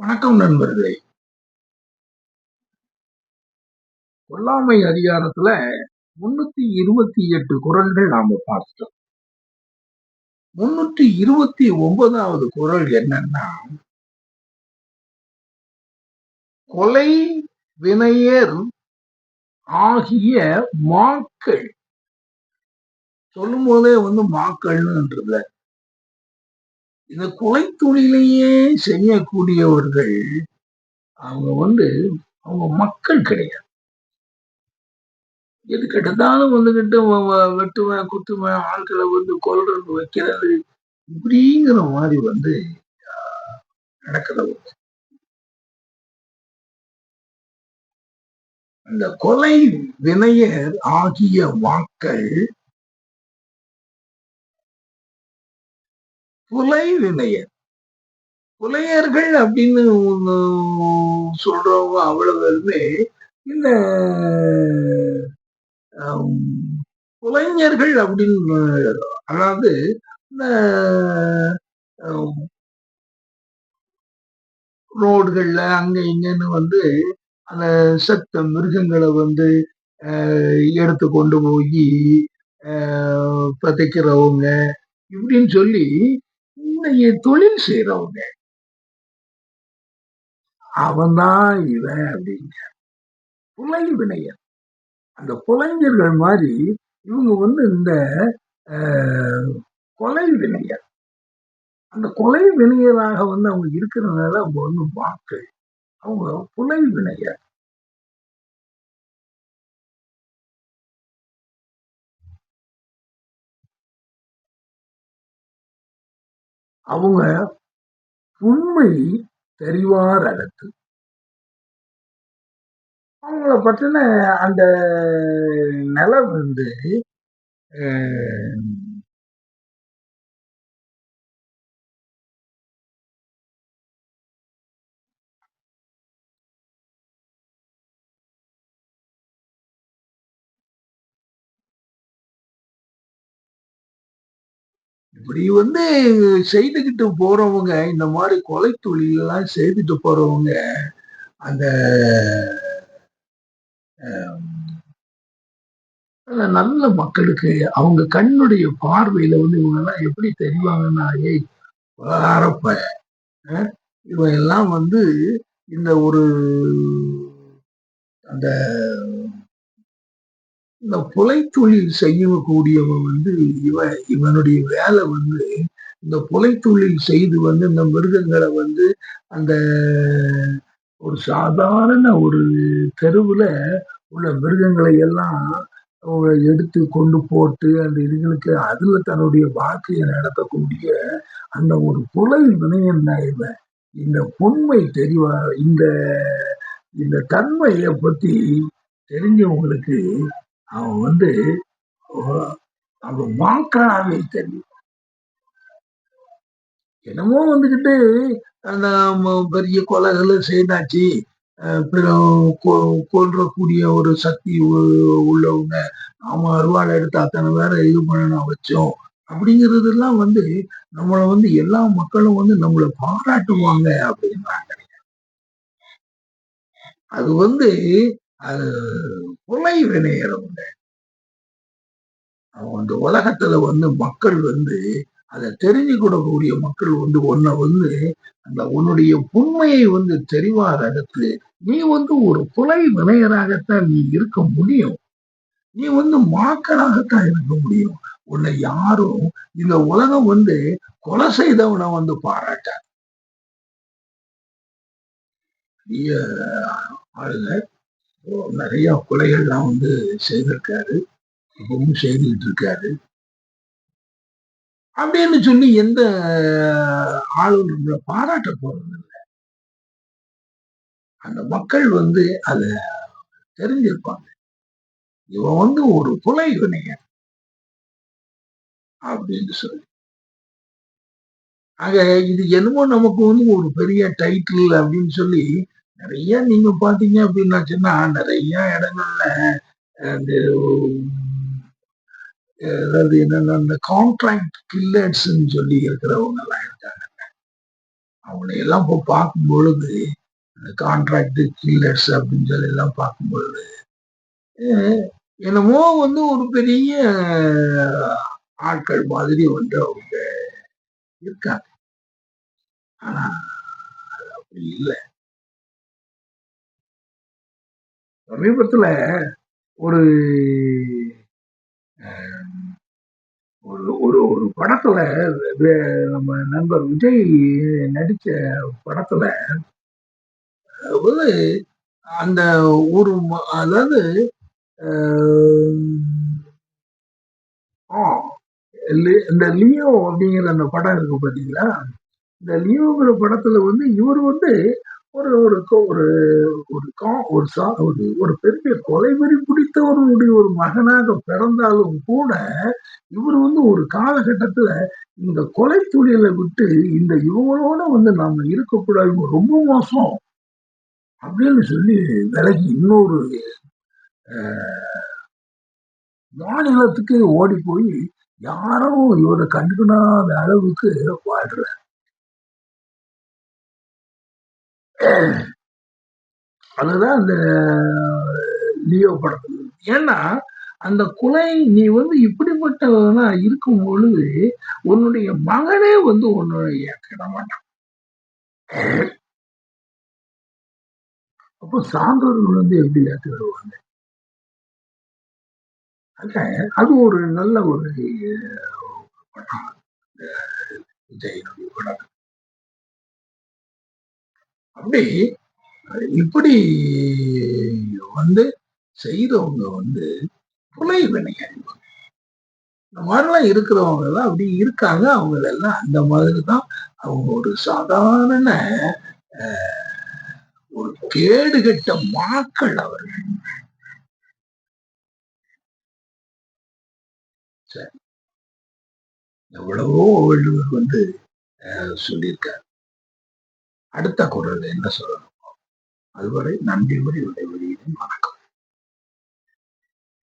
வணக்கம் நண்பர்களே. கொல்லாமை அதிகாரத்துல முன்னூத்தி இருபத்தி எட்டு குரல்கள் நாம பார்த்தோம் முன்னூத்தி இருபத்தி ஒன்பதாவது குரல் என்னன்னா கொலை வினையர் ஆகிய மாக்கள். சொல்லும் போதே வந்து மாக்கள்ன்றது இந்த கொலை தொழிலையே செய்யக்கூடியவர்கள் அவங்க வந்து அவங்க மக்கள் கிடையாது. எது கெட்டதாலும் வந்துகிட்டு வெட்டுவேன் குத்துவேன் ஆட்களை வந்து கொல்றது வைக்கிறது இப்படிங்கிற மாதிரி வந்து நடக்கிறது அந்த கொலை வினையர் ஆகிய வாக்கள் புலை வினையர் புலையர்கள் அப்படின்னு சொல்றவங்க அவ்வளவு பேருமே இந்த புலைஞர்கள் அப்படின்னு அதாவது இந்த ரோடுகள்ல அங்க இங்கன்னு வந்து அந்த செத்த மிருகங்களை வந்து எடுத்து கொண்டு போய் பதைக்கிறவங்க இப்படின்னு சொல்லி இந்த தொழில் செய்யறவங்க அவன்தான் இவன் அப்படிங்க. புலை வினையர் அந்த புலைஞர்கள் மாதிரி இவங்க வந்து இந்த கொலை வினையர் அந்த கொலை வினையராக வந்து அவங்க இருக்கிறதுனால அவங்க வந்து வாக்கு அவங்க புலை வினையர் அவங்க உண்மை தெரிவார் அகத்து அவங்கள பற்றின அந்த நிலை வந்து இப்படி வந்து செய்துகிட்டு போறவங்க இந்த மாதிரி கொலை தொழிலெல்லாம் செய்துட்டு போறவங்க அந்த நல்ல மக்களுக்கு அவங்க கண்ணுடைய பார்வையில வந்து இவங்க எல்லாம் எப்படி தெரிவாங்கன்னா ஏய் அரப்ப இவன் எல்லாம் வந்து இந்த ஒரு அந்த இந்த புலை தொழில் செய்யக்கூடியவன் வந்து இவன் இவனுடைய வேலை வந்து இந்த புலை தொழில் செய்து வந்து இந்த மிருகங்களை வந்து அந்த ஒரு சாதாரண ஒரு தெருவில் உள்ள மிருகங்களை எல்லாம் எடுத்து கொண்டு போட்டு அந்த இதுகளுக்கு அதுல தன்னுடைய வாழ்க்கையை நடத்தக்கூடிய அந்த ஒரு புலை வினயன் இவன். இந்த பொன்மை தெரிவா இந்த இந்த தன்மையை பத்தி தெரிஞ்சவங்களுக்கு அவன் வந்து அவன் வாக்காவே தெரியும். என்னமோ வந்துக்கிட்டு அந்த பெரிய கொலைகளை செய்தாச்சு. கொல்றக்கூடிய ஒரு சக்தி உள்ளவங்க நாம அருவாள் எடுத்து அத்தனை வேற இது பண்ணணும் வச்சோம் அப்படிங்கிறதுலாம் வந்து நம்மளை வந்து எல்லா மக்களும் வந்து நம்மளை பாராட்டுவாங்க அப்படின்றாங்க. அது வந்து அது கொலை வினையறவங்க அந்த உலகத்துல வந்து மக்கள் வந்து அதை தெரிஞ்சு கொடுக்கக்கூடிய மக்கள் வந்து உன்னை வந்து அந்த உன்னுடைய உண்மையை வந்து தெரிவார் இடத்துல நீ வந்து ஒரு புலை வினையராகத்தான் நீ இருக்க முடியும். நீ வந்து மாக்கனாகத்தான் இருக்க முடியும். உன்னை யாரும் இந்த உலகம் வந்து கொலை செய்தவனை வந்து பாராட்ட ஆளுங்க நிறைய கொலைகள்லாம் வந்து செய்திருக்காரு. இப்பவும் செய்துட்டு இருக்காரு அப்படின்னு சொல்லி எந்த ஆளும் நம்மளை பாராட்ட போறது இல்லை அந்த மக்கள் வந்து அத தெரிஞ்சிருப்பாங்க. இவன் வந்து ஒரு கொலை வினையன் அப்படின்னு சொல்லி. ஆக இது என்னமோ நமக்கு வந்து ஒரு பெரிய டைட்டில் அப்படின்னு சொல்லி நிறைய நீங்க பாத்தீங்க அப்படின்னாச்சுன்னா நிறைய இடங்கள்ல அந்த அதாவது என்னன்னா அந்த கான்ட்ராக்ட் கில்லர்ஸ் சொல்லி இருக்கிறவங்க எல்லாம் இருக்காங்க. அவனை எல்லாம் இப்போ பார்க்கும் பொழுது கான்ட்ராக்ட் கில்லர்ஸ் அப்படின்னு சொல்லி எல்லாம் பார்க்கும் பொழுது என்னமோ வந்து ஒரு பெரிய ஆட்கள் மாதிரி வந்து அவங்க இருக்காங்க. ஆனா அப்படி இல்லை. சமீபத்துல ஒரு ஒரு ஒரு ஒரு படத்துல நம்ம நண்பர் விஜய் நடிச்ச படத்துல வந்து அந்த ஒரு அதாவது ஆ, இந்த லியோ அப்படிங்கிற அந்த படம் இருக்கு பாத்தீங்களா? இந்த லியோங்கிற படத்துல வந்து இவர் வந்து ஒரு ஒரு ஒரு ஒரு கா- ஒரு சா- ஒரு ஒரு பெரிய கொலைவெறி பிடித்தவருடைய ஒரு மகனாக பிறந்தாலும் கூட இவர் வந்து ஒரு காலகட்டத்துல இந்த கொலை தொழிலை விட்டு இந்த இவங்களோட வந்து நாம இருக்கக்கூடாது ரொம்ப மோசம் அப்படின்னு சொல்லி விலகி இன்னொரு மாநிலத்துக்கு ஓடி போய் யாரும் இவரை கண்டுக்கிடாத அளவுக்கு வாழ்ற அதுதான் அந்த லியோ படத்துல. ஏன்னா அந்த குலை நீ வந்து இப்படிப்பட்டவனா இருக்கும் பொழுது உன்னுடைய மகனே வந்து உன்னுடைய கிட மாட்டான் அப்போ சான்றோர்கள் வந்து எப்படி ஏற்றி விடுவாங்க அது ஒரு நல்ல ஒரு படம். விஜயனுடைய அப்படி இப்படி வந்து செய்தவங்க வந்து கொலை அறிவாங்க. இந்த மாதிரிலாம் இருக்கிறவங்க எல்லாம் அப்படி இருக்காங்க. அவங்க எல்லாம் அந்த மாதிரி தான் அவங்க ஒரு சாதாரண அஹ், ஒரு கேடுகெட்ட மாக்கள் அவர்கள். சரி. எவ்வளவோ வள்ளுவர் வந்து அஹ், சொல்லியிருக்கார் அடுத்த குரல் என்ன சொல்லணும்? அதுவரை நன்றி வரை விடைபெறுகிறேன். வணக்கம்.